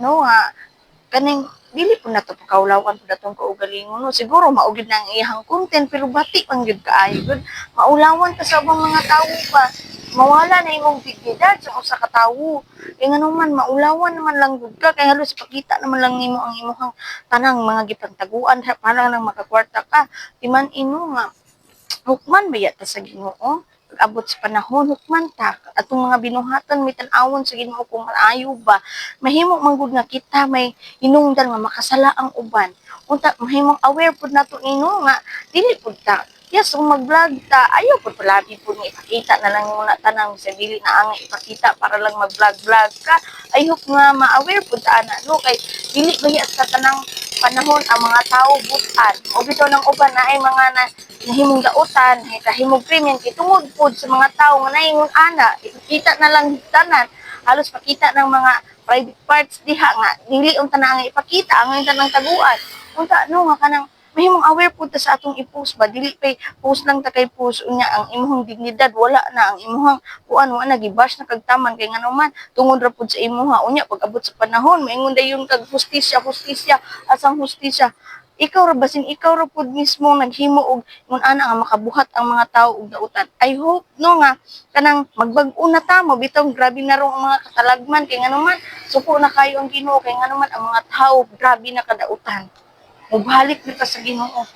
No nga, kaning dili po na to pagkaulawan po na itong kaugalingon. No? Siguro maugid na ang iyang content, pero bati pang yun kaayo. Good. Maulawan ta sa ibang mga tao pa. Mawala na imong dignidad sa usa ka tawo. Kaya nga naman, maulawan naman lang gud ka. Kaya halos pakita naman lang nimo ang imong tanang mga gipangtaguan para lang makakwarta ka. Di man ino nga, hukman ba yata sa ginoo? Pag-abot sa panahon, hukman ta. Atong mga binuhatan, may tanawon sa ginoo kung maayo ba. Mahimo manggod nga kita may hinungdan nga makasala ang uban. Unta, mahimong aware pud nato ino nga, dili pud ta. Yes, kung mag-vlog ta, ayaw pud palabi pud nga ipakita na lang muna tanang sa dili na ang ipakita para lang mag-vlog-vlog ka. Ayok nga ma-aware pud ta ana no kay dili ba sa tanang panahon ang mga tao butan. O bitaw ng uban na ay mga na nahimong dautan, ay kahimong krimen, kay tungod po sa mga tao nga naingon ana, ipakita na lang tanan, halos pakita ng mga private parts diha nga, dili unta na nga ipakita, ang unta ng taguan. Unta, no, nga kanang, mahimong aware po ta sa atong i-post ba, dili pay post lang ta kay post unya ang imong dignidad, wala na, ang imong kuan, wala na, gibash na kagtaman, kay nga naman, tungod ra pud sa imuha, unya, pag abot sa panahon, maingon dayon kag hustisya, hustisya, asang hustisya, ikaw ra basin ikaw ra pud mismo naghimo og ngun ana nga makabuhat ang mga tao og dautan i hope no nga kanang magbag-o na ta mo bitaw grabe na rong ang mga katalagman. Kay nga naman suko na kayo ang Ginoo. Kay nga naman ang mga tao grabe na kadautan mubalik na ta sa Ginoo